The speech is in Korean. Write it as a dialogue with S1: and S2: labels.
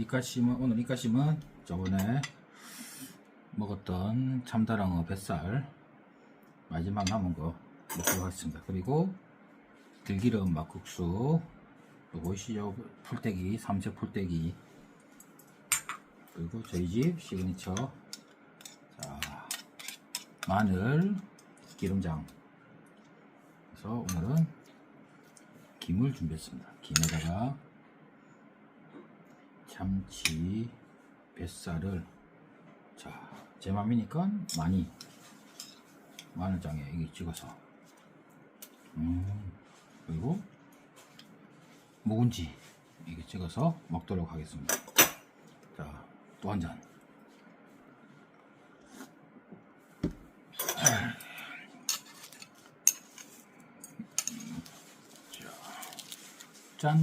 S1: 이까심은 오늘 이까심은 저번에 먹었던 참다랑어 뱃살 마지막 남은 거 먹도록 하겠습니다. 그리고 들기름 막국수 요 보이시죠? 풀떼기 삼색 풀떼기 그리고 저희 집 시그니처 자 마늘 기름장 그래서 오늘은 김을 준비했습니다. 김에다가 참치, 뱃살을 자, 제 맘이니까 많이 마늘장에 이게 찍어서 음, 그리고 묵은지 이게 찍어서 먹도록 하겠습니다. 자, 또 한 잔. 짠.